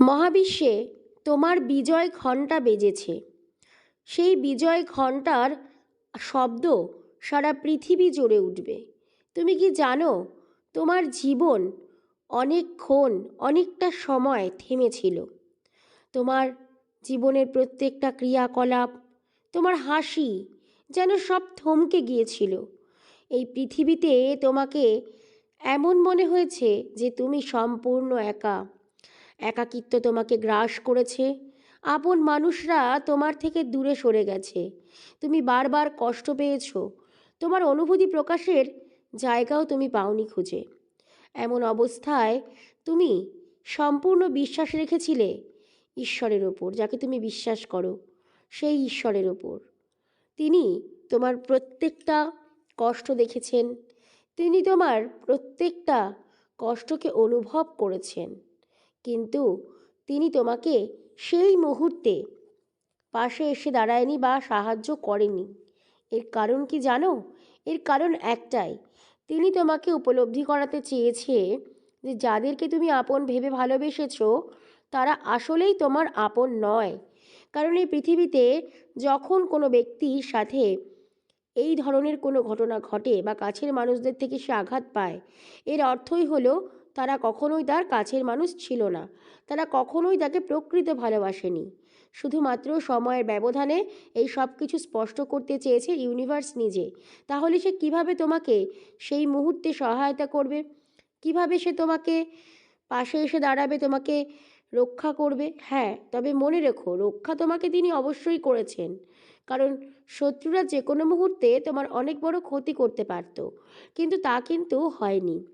মহাবিশ্বে তোমার বিজয় ঘণ্টা বেজেছে। সেই বিজয় ঘণ্টার শব্দ সারা পৃথিবী জুড়ে উঠবে। তুমি কি জানো, তোমার জীবন অনেকক্ষণ অনেকটা সময় থেমেছিল। তোমার জীবনের প্রত্যেকটা ক্রিয়াকলাপ, তোমার হাসি যেন সব থমকে গিয়েছিল। এই পৃথিবীতে তোমাকে এমন মনে হয়েছে যে তুমি সম্পূর্ণ একা। একাকিত্ব তোমাকে গ্রাস করেছে। আপন মানুষরা তোমার থেকে দূরে সরে গেছে। তুমি বারবার কষ্ট পেয়েছ। তোমার অনুভূতি প্রকাশের জায়গাও তুমি পাওনি খুঁজে। এমন অবস্থায় তুমি সম্পূর্ণ বিশ্বাস রেখেছিলে ঈশ্বরের ওপর, যাকে তুমি বিশ্বাস করো, সেই ঈশ্বরের ওপর। তিনি তোমার প্রত্যেকটা কষ্ট দেখেছেন। তিনি তোমার প্রত্যেকটা কষ্টকে অনুভব করেছেন। কিন্তু তিনি তোমাকে সেই মুহূর্তে পাশে এসে দাঁড়ায়নি বা সাহায্য করেনি। এর কারণ কি জানো? এর কারণ একটাই। তিনি তোমাকে উপলব্ধি করাতে চেয়েছে যে যাদেরকে তুমি আপন ভেবে ভালোবেসেছো, তারা আসলেই তোমার আপন নয়। কারণ এই পৃথিবীতে যখন কোনো ব্যক্তির সাথে এই ধরনের কোনো ঘটনা ঘটে বা কাছের মানুষদের থেকে সে আঘাত পায়, এর অর্থই হলো তারা কখনোই তার কাছের মানুষ ছিল না। তারা কখনোই তাকে প্রকৃত ভালোবাসেনি। শুধুমাত্র সময়ের ব্যবধানে এই সব কিছু স্পষ্ট করতে চেয়েছে ইউনিভার্স নিজে। তাহলে সে কীভাবে তোমাকে সেই মুহূর্তে সহায়তা করবে? কীভাবে সে তোমাকে পাশে এসে দাঁড়াবে, তোমাকে রক্ষা করবে? হ্যাঁ তবে মনে রেখো, রক্ষা তোমাকে তিনি অবশ্যই করেছেন। কারণ শত্রুরা যে কোনো মুহূর্তে তোমার অনেক বড় ক্ষতি করতে পারত। কিন্তু তা কিন্তু হয়নি।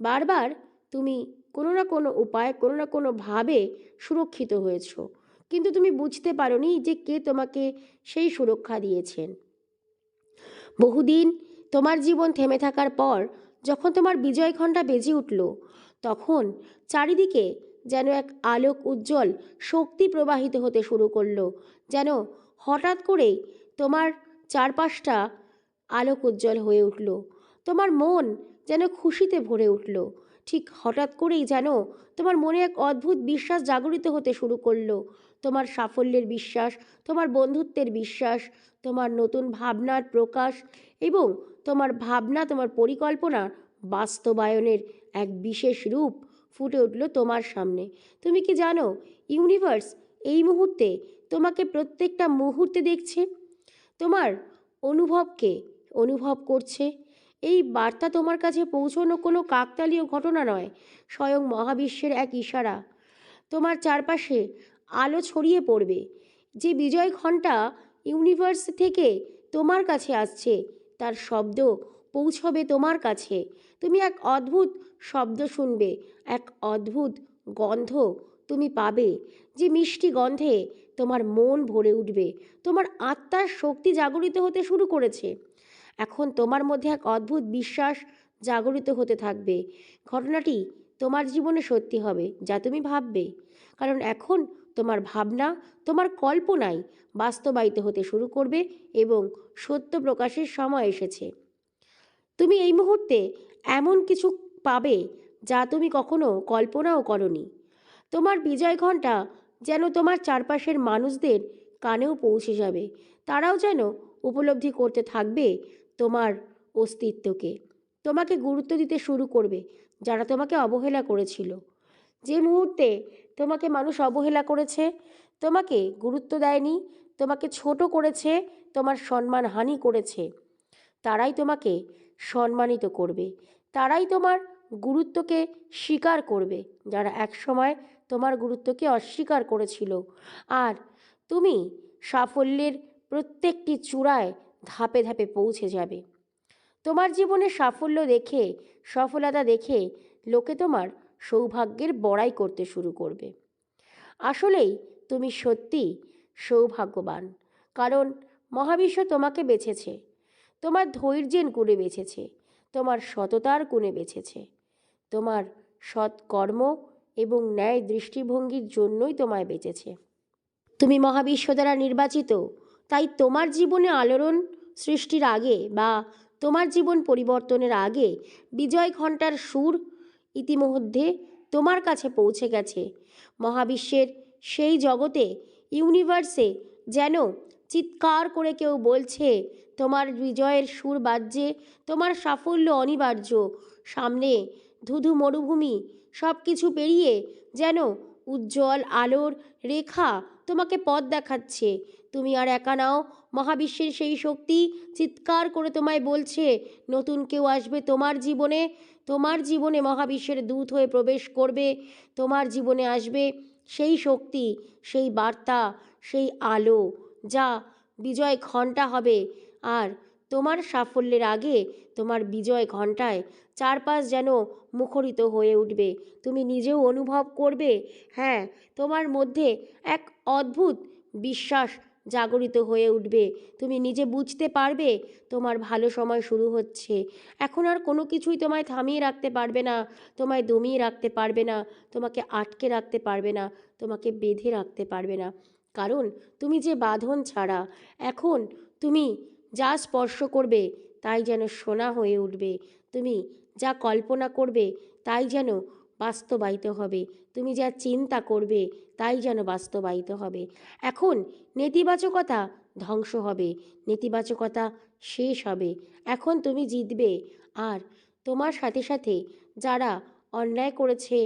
বারবার তুমি কোনো না কোনো উপায়, কোনো না কোনোভাবে সুরক্ষিত হয়েছো। কিন্তু তুমি বুঝতে পারোনি যে কে তোমাকে সেই সুরক্ষা দিয়েছেন। বহুদিন তোমার জীবন থেমে থাকার পর যখন তোমার বিজয় ঘণ্টা বেজে উঠল, তখন চারিদিকে যেন এক আলোক উজ্জ্বল শক্তি প্রবাহিত হতে শুরু করল, যেন হঠাৎ করেই তোমার চারপাশটা আলোক উজ্জ্বল হয়ে উঠল। তোমার মন যেন খুশিতে ভরে উঠল। ঠিক হঠাৎ করেই যেন তোমার মনে এক অদ্ভুত বিশ্বাস জাগরিত হতে শুরু করল। তোমার সাফল্যের বিশ্বাস, তোমার বন্ধুত্বের বিশ্বাস, তোমার নতুন ভাবনার প্রকাশ এবং তোমার ভাবনা, তোমার পরিকল্পনা বাস্তবায়নের এক বিশেষ রূপ ফুটে উঠল তোমার সামনে। তুমি কি জানো, ইউনিভার্স এই মুহূর্তে তোমাকে প্রত্যেকটা মুহূর্তে দেখছে? তোমার অনুভবকে অনুভব করছে? এই বার্তা তোমার কাছে পৌঁছানো কোনো কাকতালীয় ঘটনা নয়, স্বয়ং মহাবিশ্বের এক ইশারা। তোমার চারপাশে আলো ছড়িয়ে পড়বে। যে বিজয় ঘণ্টা ইউনিভার্স থেকে তোমার কাছে আসছে, তার শব্দ পৌঁছবে তোমার কাছে। তুমি এক অদ্ভুত শব্দ শুনবে, এক অদ্ভুত গন্ধ তুমি পাবে। যে মিষ্টি গন্ধে তোমার মন ভরে উঠবে। তোমার আত্মার শক্তি জাগরিত হতে শুরু করেছে। এখন তোমার মধ্যে এক অদ্ভুত বিশ্বাস জাগরিত হতে থাকবে। ঘটনাটি তোমার জীবনে সত্যি হবে, যা তুমি ভাববে। কারণ এখন তোমার ভাবনা, তোমার কল্পনাই বাস্তবায়িত হতে শুরু করবে এবং সত্য প্রকাশের সময় এসেছে। তুমি এই মুহূর্তে এমন কিছু পাবে, যা তুমি কখনো কল্পনাও করনি। তোমার বিজয় ঘণ্টা যেন তোমার চারপাশের মানুষদের কানেও পৌঁছে যাবে। তারাও যেন উপলব্ধি করতে থাকবে তোমার অস্তিত্বকে। তোমাকে গুরুত্ব দিতে শুরু করবে, যারা তোমাকে অবহেলা করেছিল। যে মুহূর্তে তোমাকে মানুষ অবহেলা করেছে, তোমাকে গুরুত্ব দেয়নি, তোমাকে ছোট করেছে, তোমার সম্মান হানি করেছে, তারাই তোমাকে সম্মানিত করবে। তারাই তোমার গুরুত্বকে স্বীকার করবে, যারা একসময় তোমার গুরুত্বকে অস্বীকার করেছিল। আর তুমি সাফল্যের প্রত্যেকটি চূড়ায় ধাপে ধাপে পৌঁছে যাবে। তোমার জীবনে সাফল্য দেখে, সফলতা দেখে লোকে তোমার সৌভাগ্যের বড়াই করতে শুরু করবে। আসলেই তুমি সত্যি সৌভাগ্যবান, কারণ মহাবিশ্ব তোমাকে বেছেছে। তোমার ধৈর্যের গুণে বেছেছে, তোমার সততার গুণে বেছেছে। তোমার সৎকর্ম এবং ন্যায় দৃষ্টিভঙ্গির জন্যই তোমায় বেঁচেছে তুমি মহাবিশ্ব দ্বারা নির্বাচিত তাই তোমার জীবনে আলোড়ন সৃষ্টির আগে বা তোমার জীবন পরিবর্তনের আগে বিজয় ঘণ্টার সুর ইতিমধ্যে তোমার কাছে পৌঁছে গেছে। মহাবিশ্বের সেই জগতে, ইউনিভার্সে যেন চিৎকার করে কেউ বলছে, তোমার বিজয়ের সুর বাজছে, তোমার সাফল্য অনিবার্য। সামনে ধুধু মরুভূমি সব কিছু পেরিয়ে যেন উজ্জ্বল আলোর রেখা তোমাকে পথ দেখাচ্ছে। তুমি আর একা নাও। মহাবিশ্বের সেই শক্তি চিৎকার করে তোমায় বলছে, নতুন কেউ আসবে তোমার জীবনে। তোমার জীবনে মহাবিশ্বের দূত হয়ে প্রবেশ করবে। তোমার জীবনে আসবে সেই শক্তি, সেই বার্তা, সেই আলো। যা বিজয় ঘণ্টা হবে। আর তোমার সাফল্যের আগে তোমার বিজয় ঘণ্টায় চারপাশ যেন মুখরিত হয়ে উঠবে। তুমি নিজেও অনুভব করবে। হ্যাঁ তোমার মধ্যে এক অদ্ভুত বিশ্বাস জাগরিত হয়ে উঠবে। তুমি নিজে বুঝতে পারবে? তোমার ভালো সময় শুরু হচ্ছে। এখন আর কোনো কিছুই তোমায় থামিয়ে রাখতে পারবে না। তোমায় দমিয়ে রাখতে পারবে না। তোমাকে আটকে রাখতে পারবে না। তোমাকে বেঁধে রাখতে পারবে না। কারণ তুমি যে বাঁধন ছাড়া, এখন তুমি যা স্পর্শ করবে, তাই যেন সোনা হয়ে উঠবে। তুমি যা কল্পনা করবে, তাই যেন বাস্তবায়িত হবে। তুমি যা চিন্তা করবে, তাই যেন বাস্তবায়িত হবে। এখন নেতিবাচকতা ধ্বংস হবে, নেতিবাচকতা শেষ হবে। এখন তুমি জিতবে। আর তোমার সাথে সাথে যারা অন্যায় করেছে,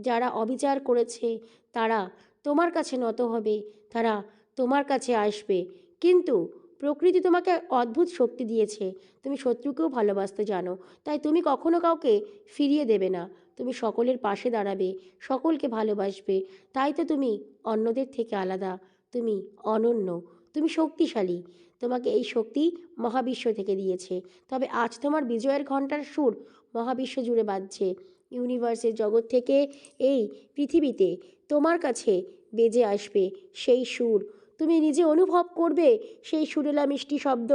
যারা অবিচার করেছে, তারা তোমার কাছে নত হবে, তারা তোমার কাছে আসবে। কিন্তু প্রকৃতি তোমাকে অদ্ভুত শক্তি দিয়েছে। তুমি শত্রুকেও ভালোবাসতে জানো। তাই তুমি কখনো কাউকে ফিরিয়ে দেবে না। তুমি সকলের পাশে দাঁড়াবে, সকলকে ভালোবাসবে। তাই তো তুমি অন্যদের থেকে আলাদা, তুমি অনন্য, তুমি শক্তিশালী। তোমাকে এই শক্তি মহাবিশ্ব থেকে দিয়েছে। তবে আজ তোমার বিজয়ের ঘণ্টার সুর মহাবিশ্ব জুড়ে বাজছে। ইউনিভার্সের জগৎ থেকে এই পৃথিবীতে তোমার কাছে বেজে আসবে সেই সুর। তুমি নিজে অনুভব করবে সেই সুরেলা মিষ্টি শব্দ,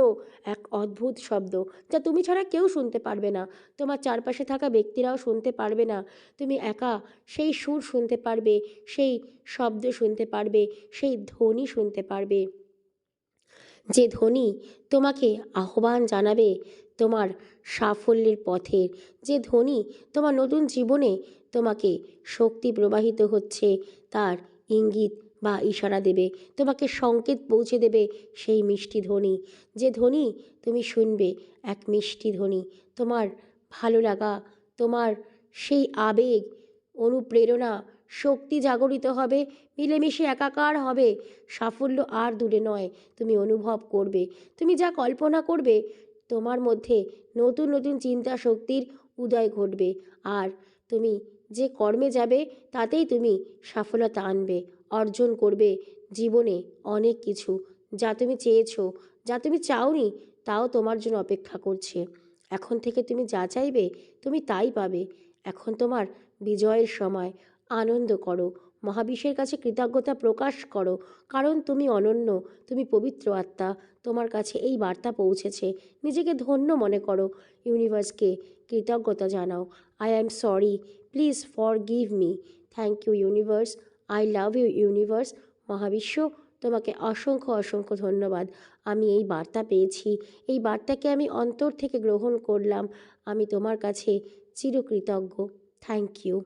এক অদ্ভুত শব্দ, যা তুমি ছাড়া কেউ শুনতে পারবে না। তোমার চারপাশে থাকা ব্যক্তিরাও শুনতে পারবে না। তুমি একা সেই সুর শুনতে পারবে, সেই শব্দ শুনতে পারবে, সেই ধ্বনি শুনতে পারবে। যে ধ্বনি তোমাকে আহ্বান জানাবে তোমার সাফল্যের পথের যে ধ্বনি তোমার নতুন জীবনে তোমাকে শক্তি প্রবাহিত হচ্ছে, তার ইঙ্গিত বা ইশারা দেবে, তোমাকে সংকেত পৌঁছে দেবে সেই মিষ্টি ধ্বনি। যে ধ্বনি তুমি শুনবে, এক মিষ্টি ধ্বনি। তোমার ভালো লাগা, তোমার সেই আবেগ, অনুপ্রেরণা, শক্তি জাগরিত হবে, মিলেমিশে একাকার হবে। সাফল্য আর দূরে নয়, তুমি অনুভব করবে। তুমি যা কল্পনা করবে, তোমার মধ্যে নতুন নতুন চিন্তা শক্তির উদয় ঘটবে। আর তুমি যে কর্মে যাবে, তাতেই তুমি সফলতা আনবে। অর্জন করবে জীবনে অনেক কিছু। যা তুমি চেয়েছো, যা তুমি চাওনি, তাও তোমার জন্য অপেক্ষা করছে। এখন থেকে তুমি যা চাইবে, তুমি তাই পাবে। এখন তোমার বিজয়ের সময়। আনন্দ করো। মহাবিশ্বের কাছে কৃতজ্ঞতা প্রকাশ করো। কারণ তুমি অনন্য, তুমি পবিত্র আত্মা। তোমার কাছে এই বার্তা পৌঁছেছে। নিজেকে ধন্য মনে করো। ইউনিভার্সকে কৃতজ্ঞতা জানাও। I am sorry. Please forgive me. Thank you universe. I love you universe মহাবিশ্ব, তোমাকে অসংখ্য অসংখ্য ধন্যবাদ। আমি এই বার্তা পেয়েছি। এই বার্তাকে আমি অন্তর থেকে গ্রহণ করলাম। আমি তোমার কাছে চিরকৃতজ্ঞ। Thank you